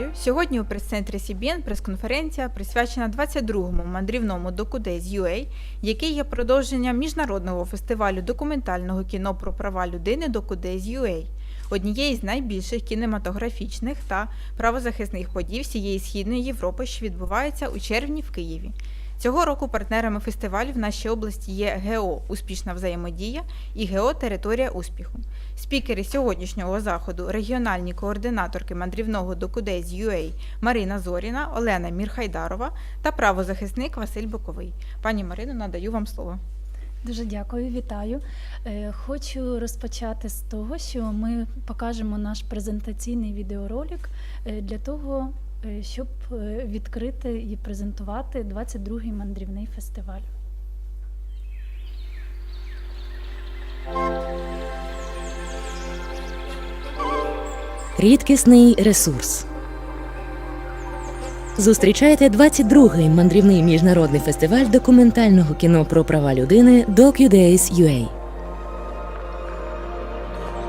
Вітаю! Сьогодні у прес-центрі CBN прес-конференція присвячена 22-му мандрівному Докудейс UA, який є продовженням міжнародного фестивалю документального кіно про права людини Докудейс UA, однієї з найбільших кінематографічних та правозахисних подій всієї східної Європи, що відбувається у червні в Києві. Цього року партнерами фестивалю в нашій області є ГЕО Успішна взаємодія і ГЕО Територія успіху. Спікери сьогоднішнього заходу регіональні координаторки мандрівного Докудейс UA Марина Зоріна, Олена Мірхайдарова та правозахисник Василь Боковий. Пані Марино, надаю вам слово. Дуже дякую, вітаю. Е, Хочу розпочати з того, що ми покажемо наш презентаційний відеоролик е, для того, щоб е, відкрити і презентувати 22-й мандрівний фестиваль. Рідкісний ресурс. Зустрічайте 22-й мандрівний міжнародний фестиваль документального кіно про права людини DocuDays UA.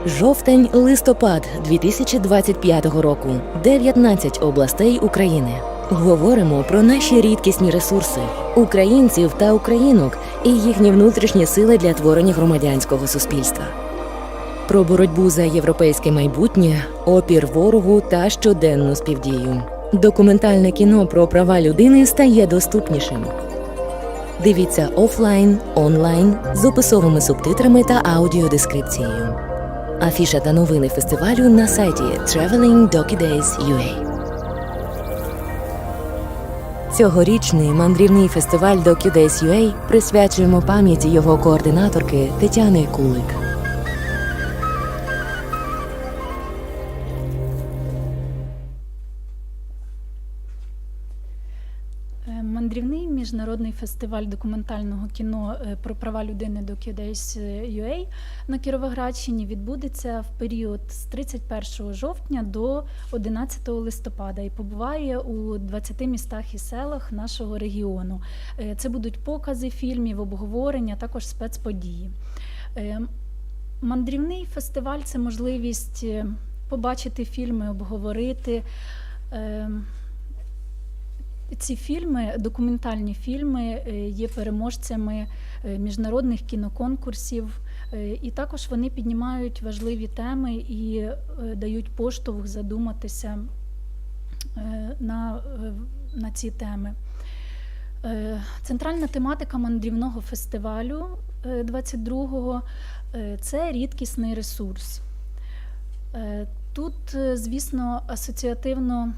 Жовтень листопад 2025 року. 19 областей України. Говоримо про наші рідкісні ресурси, українців та українок і їхні внутрішні сили для творення громадянського суспільства про боротьбу за європейське майбутнє, опір ворогу та щоденну співдію. Документальне кіно про права людини стає доступнішим. Дивіться офлайн, онлайн з описовими субтитрами та аудіодескрипцією. Афіша та новини фестивалю на сайті Traveling UA. Цьогорічний мандрівний фестиваль DocuDays UA присвячуємо пам'яті його координаторки Тетяни Кулик. Міжнародний фестиваль документального кіно е, про права людини DocuDays UA на Кіровоградщині відбудеться в період з 31 жовтня до 11 листопада і побуває у 20 містах і селах нашого регіону. Е, Це будуть покази фільмів, обговорення, також спецподії. Е, Мандрівний фестиваль це можливість побачити фільми, обговорити. Ці фільми, документальні фільми, е, є переможцями е, міжнародних кіноконкурсів, е, і також вони піднімають важливі теми і дають поштовх задуматися на, на ці теми. Центральна тематика мандрівного фестивалю е, 22-го е, це рідкісний ресурс. Тут, звісно, асоціативно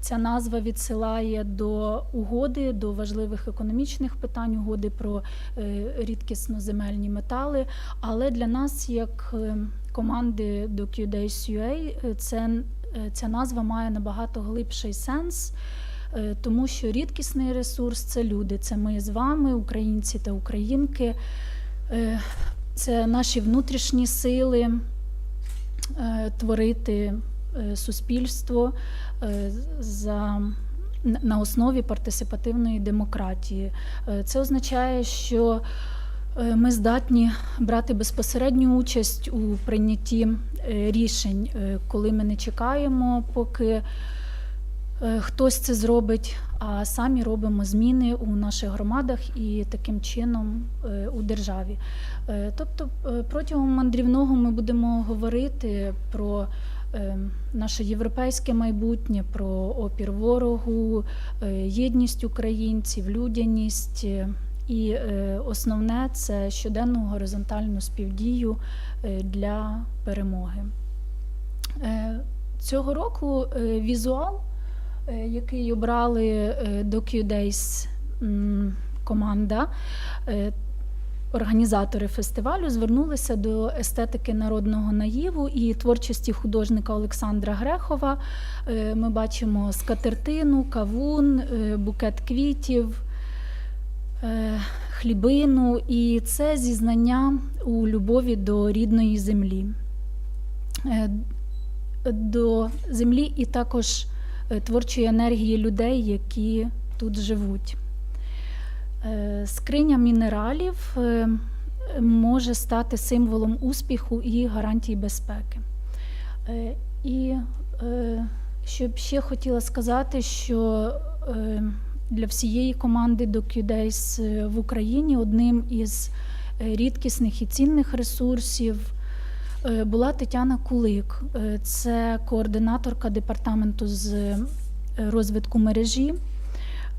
ця назва відсилає до угоди, до важливих економічних питань, угоди про е, рідкісноземельні метали. Але для нас, як е, команди до QDays.ua, е, це, ця назва має набагато глибший сенс. Тому що рідкісний ресурс це люди, це ми з вами, українці та українки, це наші внутрішні сили творити суспільство е, за на- основі партисипативної демократії. Е, Це означає, що е, ми здатні брати безпосередню участь у прийнятті е, рішень, е, коли ми не чекаємо, поки е, хтось це зробить, а самі робимо зміни у наших громадах і таким чином е, у державі. Е, Тобто е, протягом мандрівного ми будемо говорити про е, наше європейське майбутнє, про опір ворогу, е, єдність українців, людяність. е, І е, основне це щоденну горизонтальну співдію для перемоги. Цього року візуал, який обрали DocuDays команда, організатори фестивалю звернулися до естетики народного наїву і творчості художника Олександра Грехова. Е, Ми бачимо скатертину, кавун, е, букет квітів, е, хлібину, і це зізнання у любові до рідної землі. До землі і також творчої енергії людей, які тут живуть. Е, Скриня мінералів е, може стати символом успіху і гарантій безпеки. Е, І Е, Що б ще хотіла сказати, що для всієї команди DocuDays в Україні одним із рідкісних і цінних ресурсів була Тетяна Кулик. Це координаторка департаменту з розвитку мережі.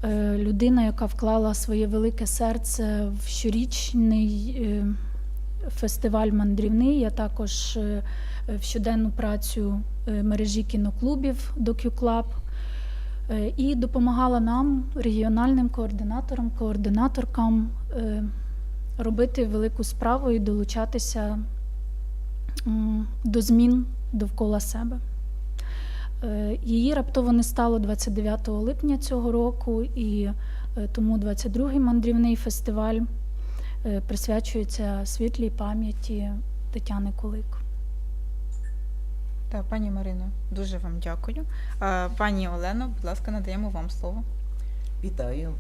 Е, Людина, яка вклала своє велике серце в щорічний е, фестиваль мандрівний, а також е, в щоденну працю мережі кіноклубів е, і допомагала нам, регіональним координаторам, координаторкам, робити велику справу і долучатися до змін довкола себе. Е, Її раптово не стало 29 липня цього року, і е, тому 22-й мандрівний фестиваль е, присвячується світлій пам'яті Тетяни Кулик. Так, пані Марино, дуже вам дякую. Пані Олено, будь ласка, надаємо вам слово. Вітаю.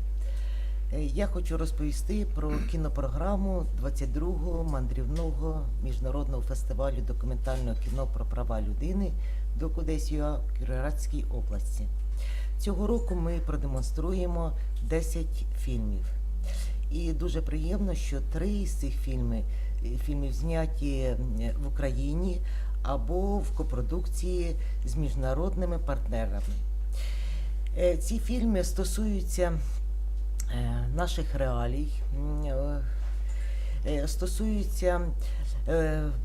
Я хочу розповісти про кінопрограму 22-го мандрівного міжнародного фестивалю документального кіно про права людини до Кіровоградській області. Цього року ми продемонструємо 10 фільмів. І дуже приємно, що три з цих фільмів, фільмів зняті в Україні або в копродукції з міжнародними партнерами. Е, Ці фільми стосуються е, наших реалій, е, е, стосуються е,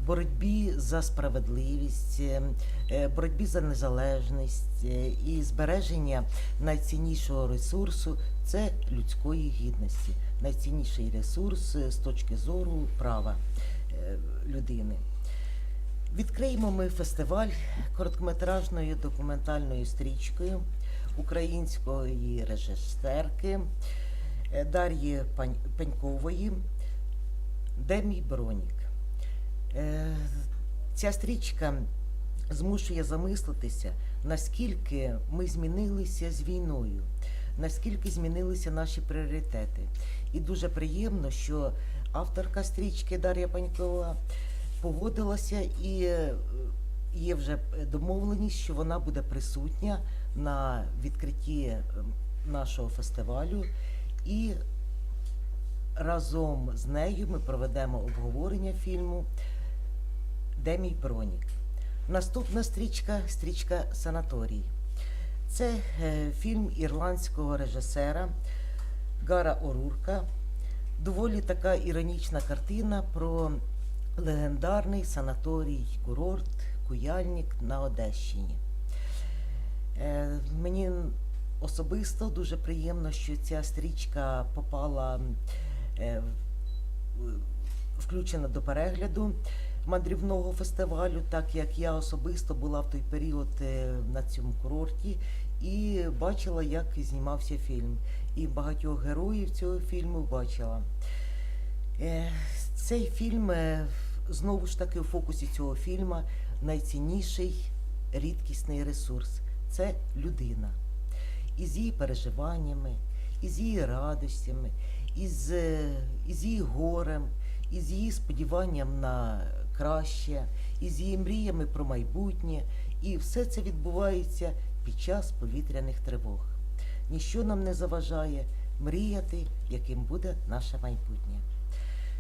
боротьбі за справедливість, е, е, боротьбі за незалежність е, і збереження найціннішого ресурсу це людської гідності, найцінніший ресурс е, з точки зору права е, людини. Відкриємо ми фестиваль короткометражною документальною стрічкою української режисерки е, Дар'ї Пенькової Де мій бронік. Е, Ця стрічка змушує замислитися, наскільки ми змінилися з війною, наскільки змінилися наші пріоритети. І дуже приємно, що авторка стрічки Дар'я Панькова погодилася і е, є вже домовленість, що вона буде присутня на відкритті е, нашого фестивалю. І разом з нею ми проведемо обговорення фільму Де мій бронік. Наступна стрічка стрічка Санаторій. Це е, фільм ірландського режисера Гара Орурка. Доволі така іронічна картина про легендарний санаторій курорт Куяльник на Одещині. Е, мені особисто дуже приємно, що ця стрічка попала е, включена до перегляду мандрівного фестивалю, так як я особисто була в той період е, на цьому курорті і бачила, як знімався фільм. І багатьох героїв цього фільму бачила. Е, Цей фільм е, знову ж таки в фокусі цього фільму найцінніший рідкісний ресурс це людина. Із її переживаннями, із її радостями, із, із її горем, із її сподіванням на краще, із її мріями про майбутнє. І все це відбувається під час повітряних тривог. Ніщо нам не заважає мріяти, яким буде наше майбутнє.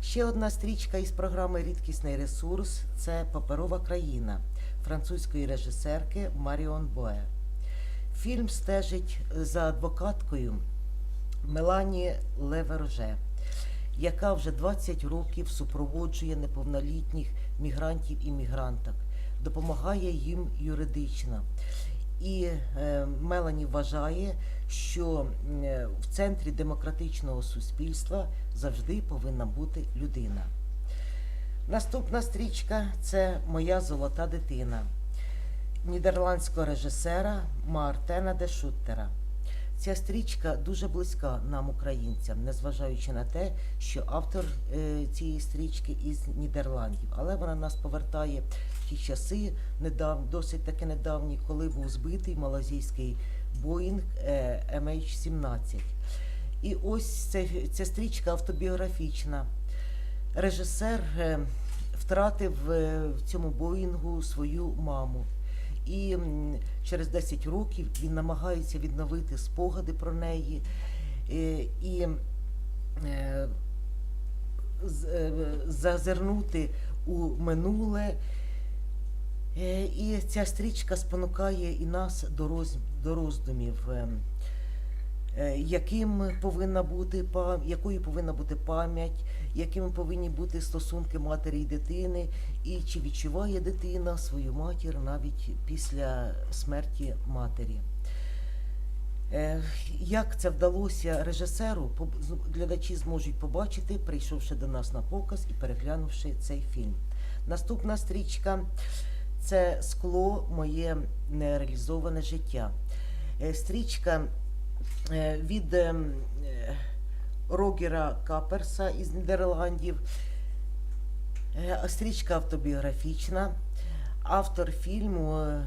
Ще одна стрічка із програми Рідкісний ресурс це Паперова країна французької режисерки Маріон Бое. Фільм стежить за адвокаткою Мелані Леверже, яка вже 20 років супроводжує неповнолітніх мігрантів і мігранток, допомагає їм юридично. І е, Мелані вважає, що е, в центрі демократичного суспільства завжди повинна бути людина. Наступна стрічка це Моя золота дитина нідерландського режисера Мартена де Шуттера. Ця стрічка дуже близька нам, українцям, незважаючи на те, що автор е, цієї стрічки із Нідерландів, але вона нас повертає в ті часи, недав, досить таки недавні, коли був збитий малазійський Боїнг е, MH17. І ось це, ця стрічка автобіографічна. Режисер е, втратив е, в цьому Боїнгу свою маму. І через 10 років він намагається відновити спогади про неї. Е, І е, е, зазирнути у минуле. І ця стрічка спонукає і нас до, роздумів, е, е, яким повинна бути якою повинна бути пам'ять, якими повинні бути стосунки матері і дитини, і чи відчуває дитина свою матір навіть після смерті матері. Е, Як це вдалося режисеру, глядачі зможуть побачити, прийшовши до нас на показ і переглянувши цей фільм. Наступна стрічка це скло моє нереалізоване життя. Е, Стрічка е, від ем, Рогера Каперса із Нідерландів. Е, Стрічка автобіографічна. Автор фільму е,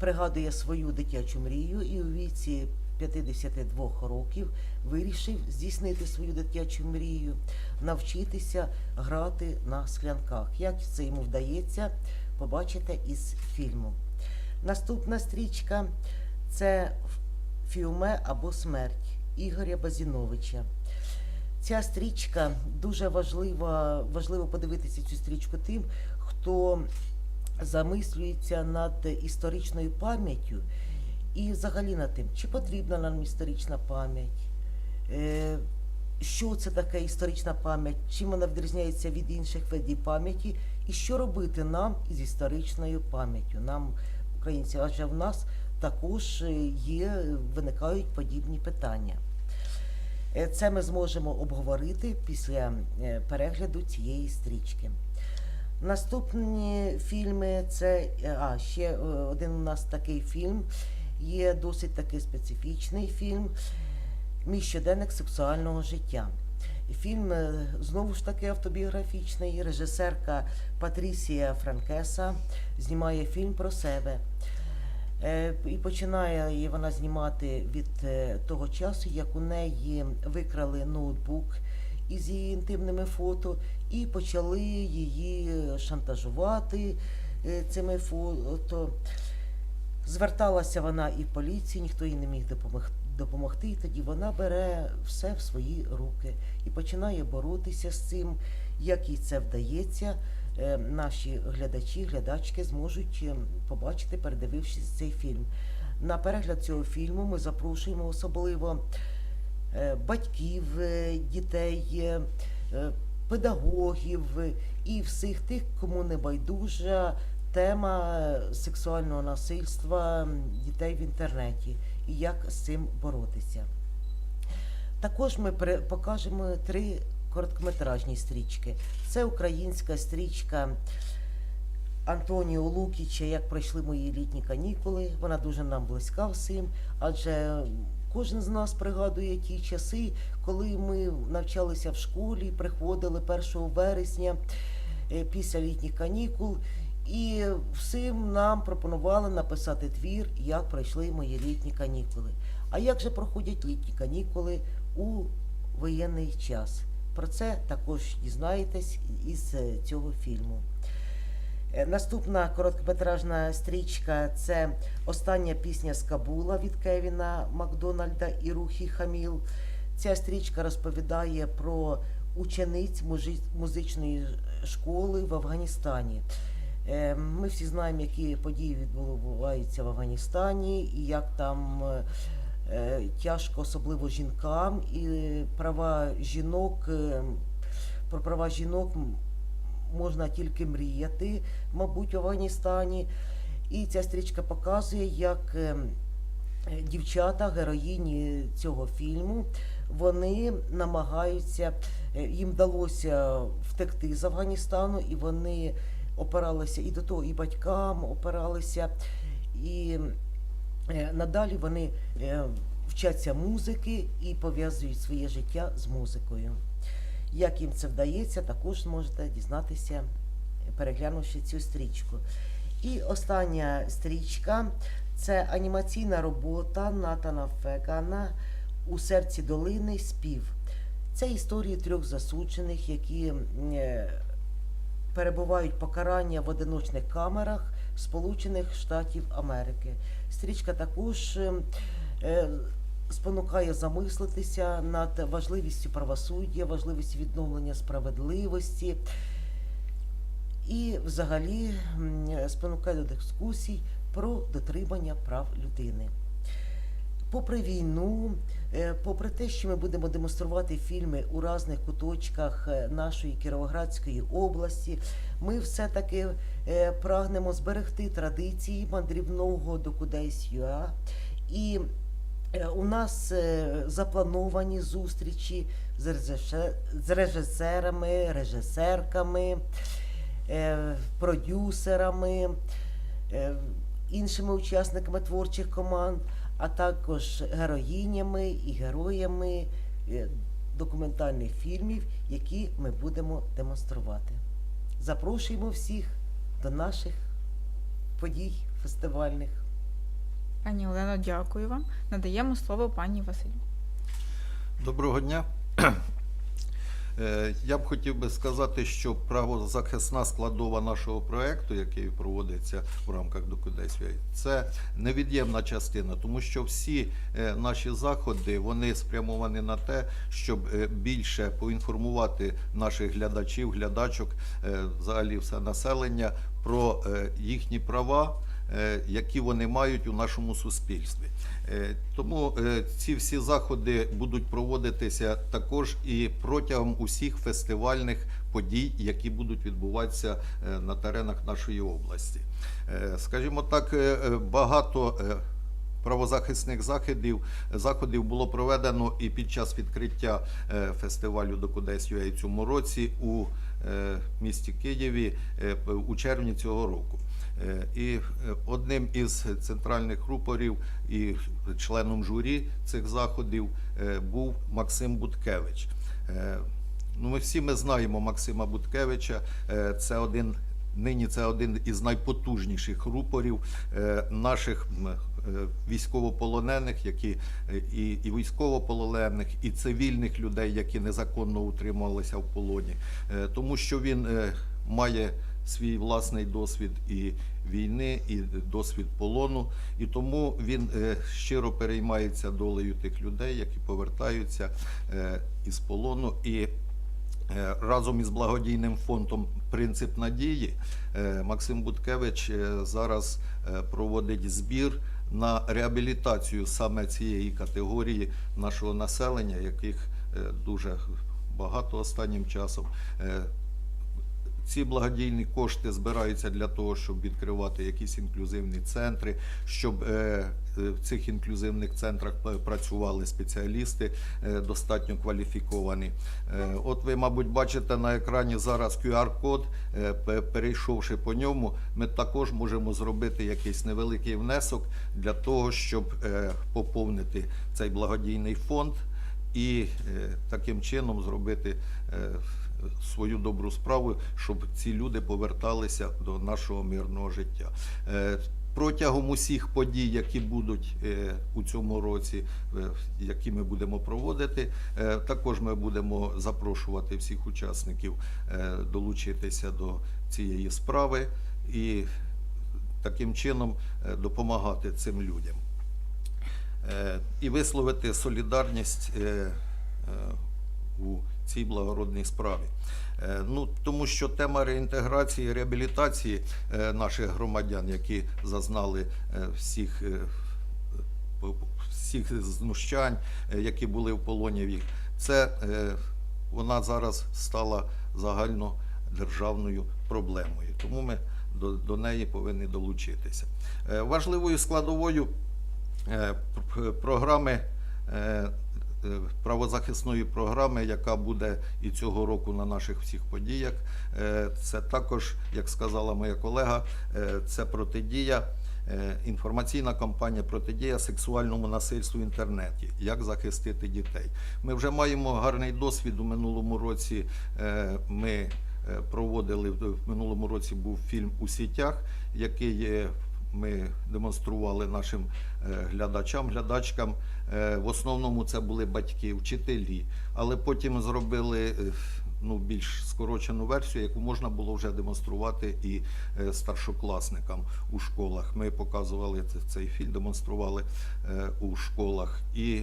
пригадує свою дитячу мрію і у віці 52 років вирішив здійснити свою дитячу мрію, навчитися грати на склянках. Як це йому вдається, побачите із фільму. Наступна стрічка це Фіуме або Смерть Ігоря Базіновича. Ця стрічка дуже важлива, важливо подивитися цю стрічку тим, хто замислюється над історичною пам'яттю і взагалі над тим, чи потрібна нам історична пам'ять, е, що це таке історична пам'ять, чим вона відрізняється від інших видів пам'яті, і що робити нам із історичною пам'яттю, нам, українцям, адже в нас також е, є, виникають подібні питання. Е, Це ми зможемо обговорити після е, перегляду цієї стрічки. Наступні фільми це а ще один у нас такий фільм. Є досить такий специфічний фільм Мій щоденник сексуального життя. Фільм знову ж таки автобіографічний. Режисерка Патрісія Франкеса знімає фільм про себе. Е, І починає її вона знімати від е, того часу, як у неї викрали ноутбук із її інтимними фото і почали її шантажувати е, цими фото. Зверталася вона і в поліцію, ніхто їй не міг допомогти. І тоді вона бере все в свої руки і починає боротися з цим. Як їй це вдається, наші глядачі, глядачки зможуть е, побачити, передивившись цей фільм. На перегляд цього фільму ми запрошуємо особливо е, батьків е, дітей, е, е, педагогів е, і всіх тих, кому не байдужа тема е, сексуального насильства дітей в інтернеті і як з цим боротися. Також ми покажемо три короткометражні стрічки. Це українська стрічка Антоніо Лукіча, як пройшли мої літні канікули. Вона дуже нам близька всім, адже кожен з нас пригадує ті часи, коли ми навчалися в школі, приходили 1 вересня е, після літніх канікул. І всім нам пропонували написати твір, як пройшли мої літні канікули. А як же проходять літні канікули у воєнний час? Про це також дізнаєтесь із е, цього фільму. Е, Наступна короткометражна стрічка це остання пісня з Кабула від Кевіна Макдональда і Рухі Хаміл. Ця стрічка розповідає про учениць музичної школи в Афганістані. Е, Ми всі знаємо, які події відбуваються в Афганістані, і як там тяжко, особливо жінкам, і права жінок, е, про права жінок можна тільки мріяти, мабуть, в Афганістані. І ця стрічка показує, як е, е, дівчата, героїні цього фільму, вони намагаються, е, їм вдалося втекти з Афганістану, і вони опиралися і до того, і батькам опиралися, і е, надалі вони е, вчаться музики і пов'язують своє життя з музикою. Як їм це вдається, також можете дізнатися, переглянувши цю стрічку. І остання стрічка це анімаційна робота Натана Фегана у серці долини спів. Це історії трьох засуджених, які е, перебувають покарання в одиночних камерах Сполучених Штатів Америки. Стрічка також е, е, спонукає замислитися над важливістю правосуддя, важливістю відновлення справедливості і взагалі спонукає до дискусій про дотримання прав людини. Попри війну, е, попри те, що ми будемо демонструвати фільми у різних куточках нашої Кіровоградської області, ми все-таки е, прагнемо зберегти традиції мандрівного докудейс.ua. І е, у нас е, заплановані зустрічі з режисерами, режисерками, е, продюсерами, е, іншими учасниками творчих команд, а також героїнями і героями е, документальних фільмів, які ми будемо демонструвати. Запрошуємо всіх до наших подій фестивальних. Пані Олено, дякую вам. Надаємо слово пані Василю. Доброго дня. Е, Я б хотів би сказати, що правозахисна складова нашого проекту, який проводиться в рамках Докудесвій, це невід'ємна частина, тому що всі е, наші заходи вони спрямовані на те, щоб е, більше поінформувати наших глядачів, глядачок, взагалі все населення про їхні права, які вони мають у нашому суспільстві. Е, Тому е, ці всі заходи будуть проводитися також і протягом усіх фестивальних подій, які будуть відбуватися е, на теренах нашої області. Е, Скажімо так, е, е, багато е, правозахисних заходів, заходів було проведено і під час відкриття е, фестивалю Докудесь UA цьому році у е, місті Києві е, у червні цього року. Е, І одним із центральних рупорів і членом журі цих заходів був Максим Буткевич. Ну, ми всі ми знаємо Максима Буткевича. Це один нині це один із найпотужніших рупорів е, наших е, військовополонених, які е, і, і військовополонених, і цивільних людей, які незаконно утримувалися в полоні, тому що він має свій власний досвід і війни, і досвід полону, і тому він щиро переймається долею тих людей, які повертаються із полону. І Разом із благодійним фондом Принцип надії е, Максим Буткевич е, зараз е, проводить збір на реабілітацію саме цієї категорії нашого населення, яких е, дуже багато останнім часом. Ці благодійні кошти збираються для того, щоб відкривати якісь інклюзивні центри, щоб е, е, в цих інклюзивних центрах працювали спеціалісти е, достатньо кваліфіковані. От ви, мабуть, бачите на екрані зараз QR-код. Перейшовши по ньому, ми також можемо зробити якийсь невеликий внесок для того, щоб поповнити цей благодійний фонд і таким чином зробити свою добру справу, щоб ці люди поверталися до нашого мирного життя. Е, Протягом усіх подій, які будуть е, у цьому році, е, які ми будемо проводити, також ми будемо запрошувати всіх учасників долучитися до цієї справи і таким чином допомагати цим людям. І висловити солідарність у цій благородній справі. Е, Ну, тому що тема реінтеграції, реабілітації е, наших громадян, які зазнали е, всіх, всіх знущань, які були в полоні це вона зараз стала загальнодержавною проблемою. Тому ми до, до неї повинні долучитися. Важливою складовою програми правозахисної програми, яка буде і цього року на наших всіх подіях. Е, Це також, як сказала моя колега, е, це протидія. е, Інформаційна кампанія протидія сексуальному насильству в інтернеті. Як захистити дітей? Ми вже маємо гарний досвід у минулому році. е, Ми е, проводили в минулому році був фільм у сітях, який е, ми демонстрували нашим е, глядачам, глядачкам. Е, В основному це були батьки, вчителі, але потім зробили е, ну, більш скорочену версію, яку можна було вже демонструвати і старшокласникам у школах. Ми показували цей фільм, демонстрували у школах. І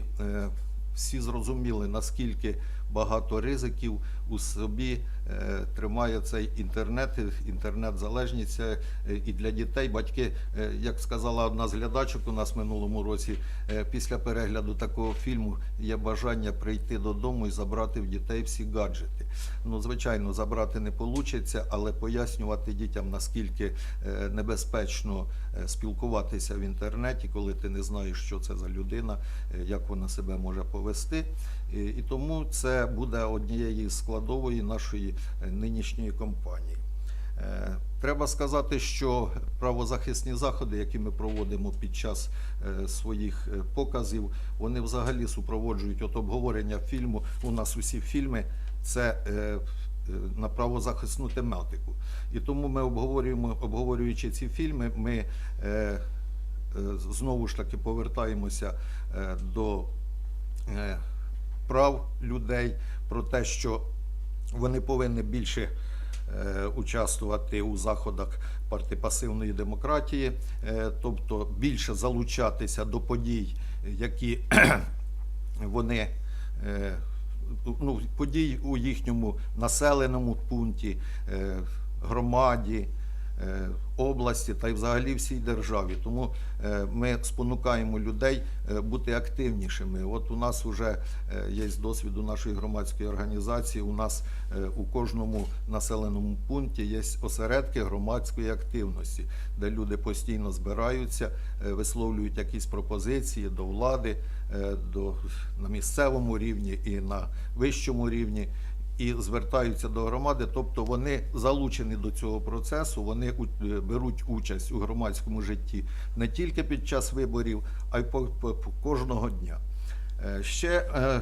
всі зрозуміли, наскільки багато ризиків у собі е, тримає цей інтернет, інтернет-залежність е, і для дітей. Батьки, е, як сказала одна з глядачок у нас минулому році, після перегляду такого фільму є бажання прийти додому і забрати в дітей всі гаджети. Ну, звичайно, забрати не вийде, але пояснювати дітям, наскільки небезпечно спілкуватися в інтернеті, коли ти не знаєш, що це за людина, як вона себе може повести. І, тому це буде однією з складової нашої е, нинішньої кампанії. Е, Треба сказати, що правозахисні заходи, які ми проводимо під час е, своїх показів, вони взагалі супроводжують от обговорення фільму. У нас усі фільми це на правозахисну тематику. І тому ми обговорюємо, обговорюючи ці фільми, ми знову ж таки повертаємося до прав людей, про те, що вони повинні більше е, участвувати у заходах партипасивної демократії, е, тобто більше залучатися до подій, які вони е, ну, подій у їхньому населеному пункті, громаді, області та й взагалі всій державі. Тому е, ми спонукаємо людей е, бути активнішими. От у нас вже є досвід у нашої громадської організації. У нас е, у кожному населеному пункті є осередки громадської активності, де люди постійно збираються, е, висловлюють якісь пропозиції до влади, е, до, на місцевому рівні і на вищому рівні і звертаються до громади, тобто вони залучені до цього процесу, вони е, беруть участь у громадському житті не тільки під час виборів, а й кожного дня. Е, Ще е,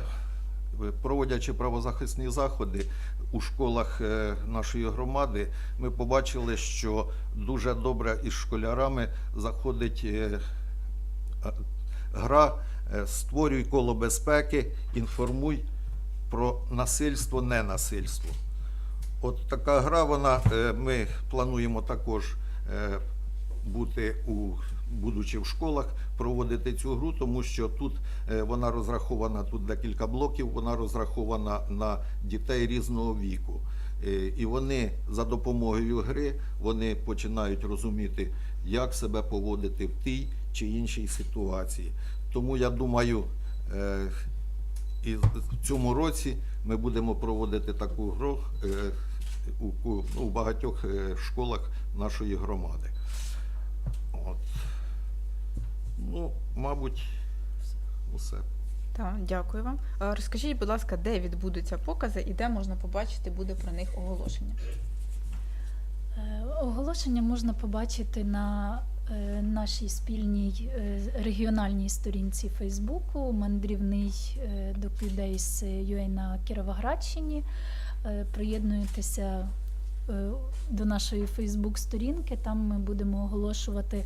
проводячи правозахисні заходи у школах нашої громади, ми побачили, що дуже добре із школярами заходить гра Створюй коло безпеки, інформуй про насильство, ненасильство. От така гра, вона, е, ми плануємо також е, бути у будучи в школах, проводити цю гру, тому що тут е, вона розрахована, тут декілька блоків, вона розрахована на дітей різного віку. І вони за допомогою гри вони починають розуміти, як себе поводити в тій чи іншій ситуації. Тому я думаю, і в цьому році ми будемо проводити таку гру е, у, у, ну, у багатьох е, школах нашої громади. От. Ну, мабуть, усе. Так, дякую вам. Е, Розкажіть, будь ласка, де відбудуться покази і де можна побачити буде про них оголошення? Оголошення можна побачити на нашій спільній е, регіональній сторінці Фейсбуку Мандрівний е, Докюдейс UA на Кіровоградщині. Е, Приєднуйтеся е, до нашої Фейсбук-сторінки. Там ми будемо оголошувати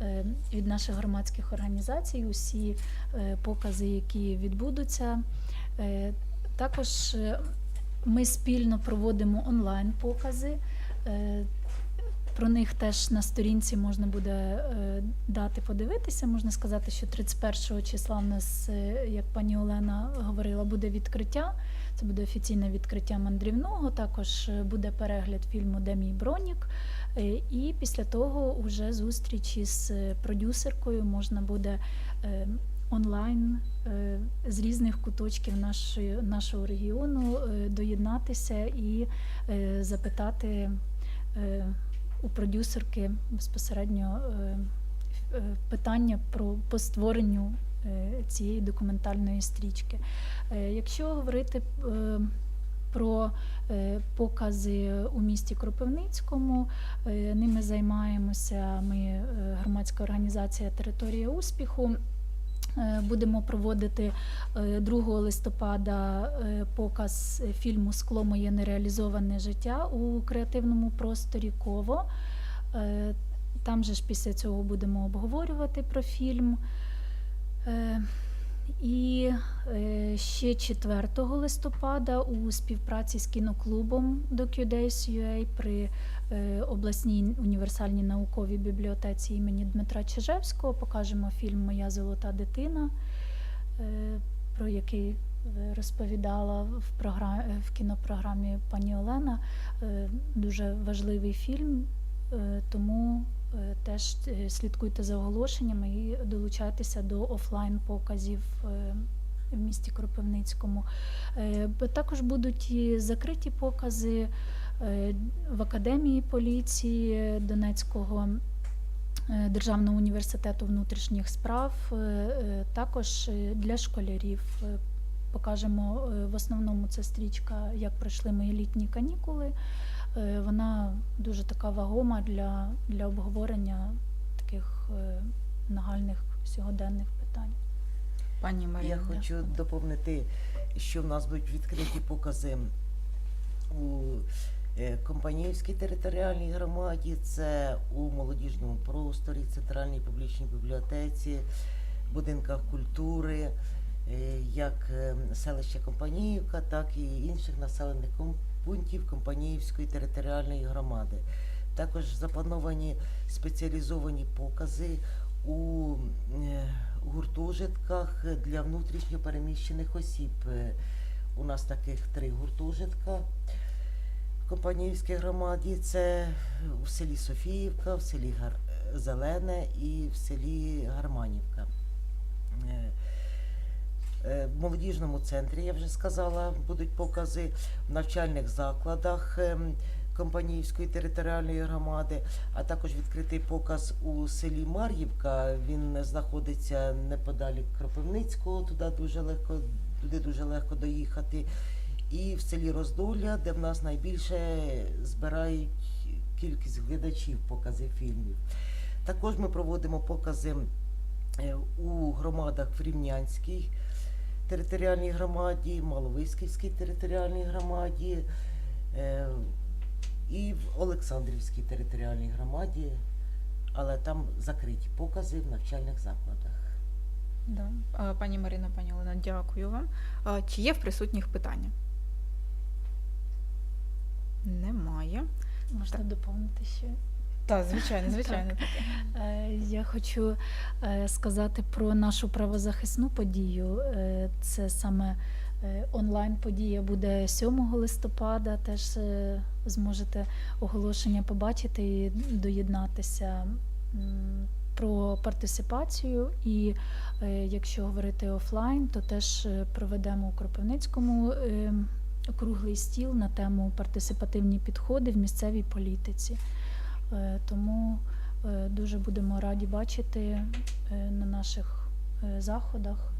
е, від наших громадських організацій усі е, покази, які відбудуться. Е, Також е, ми спільно проводимо онлайн-покази. Про них теж на сторінці можна буде е, дати подивитися. Можна сказати, що 31 числа в нас, е, як пані Олена говорила, буде відкриття. Це буде офіційне відкриття мандрівного. Також е, буде перегляд фільму Де мій бронік. І після того вже зустріч із продюсеркою можна буде онлайн з різних куточків нашої, нашого регіону доєднатися і запитати у продюсерки безпосередньо е, е, питання про по створенню е, цієї документальної стрічки. Якщо говорити про покази у місті Кропивницькому, ними займаємося ми, громадська організація Територія успіху. Е, Будемо проводити е, 2 листопада е, показ фільму Скло моє нереалізоване життя у креативному просторі Ково. Е, Там же ж після цього будемо обговорювати про фільм. Е, І е, ще 4 листопада у співпраці з кіноклубом DocuDays.ua при е, обласній універсальній науковій бібліотеці імені Дмитра Чижевського покажемо фільм Моя золота дитина, е, про який е, розповідала в, програ... е, в кінопрограмі пані Олена. Е, Дуже важливий фільм, е, тому е, теж е, слідкуйте за оголошеннями і долучайтеся до офлайн показів е, в місті Кропивницькому. Е, Також будуть і закриті покази е, в академії поліції Донецького. е, Державного університету внутрішніх справ, е, е, також е, для школярів. Е, Покажемо е, в основному це стрічка, як пройшли мої літні канікули. Е, Вона дуже така вагома для, для обговорення таких е, нагальних сьогоденних питань. Пані Марія. Я хочу доповнити, що в нас будуть відкриті покази у е, Компаніївській територіальній громаді, це у молодіжному просторі, центральній публічній бібліотеці, будинках культури, е, як е, селища Компаніївка, так і інших населених пунктів Компаніївської територіальної громади. Також заплановані спеціалізовані покази у е, гуртожитках для внутрішньо переміщених осіб. Е, У нас таких три гуртожитка Компаніївській громаді. Це в селі Софіївка, в селі. Зелене і в селі Гарманівка. Е, е, В молодіжному центрі, я вже сказала, будуть покази в навчальних закладах ем, Компаніївської територіальної громади, а також відкритий показ у селі Мар'ївка. Він знаходиться неподалік Кропивницького, туди дуже легко, туди дуже легко доїхати. І в селі Роздолля, де в нас найбільше збирають кількість глядачів покази фільмів. Також ми проводимо покази е, у громадах в Рівнянській територіальній громаді, Маловиськівській територіальній громаді е, і в Олександрівській територіальній громаді, але там закриті покази в навчальних закладах. Да. Пані Марина, пані Олена, дякую вам. Чи є в присутніх питання? Немає. Можна доповнити ще. Так, звичайно, звичайно. Е, Я хочу е, сказати про нашу правозахисну подію. Е, Це саме онлайн-подія буде 7 листопада. Теж зможете оголошення побачити і доєднатися про партисипацію. І якщо говорити офлайн, то теж проведемо у Кропивницькому круглий стіл на тему партисипативні підходи в місцевій політиці. Е, Тому е, дуже будемо раді бачити е, на наших заходах.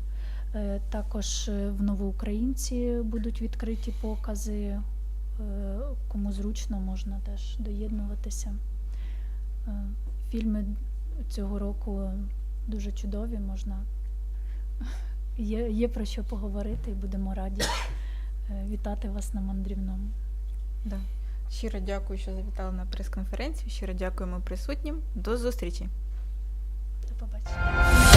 Також в Новоукраїнці будуть відкриті покази. Кому зручно, можна теж доєднуватися. Фільми цього року дуже чудові, можна є, є про що поговорити і будемо раді Е, вітати вас на мандрівному. Да. Щиро дякую, що завітали на прес-конференцію. Щиро дякуємо присутнім. До зустрічі. До побачення.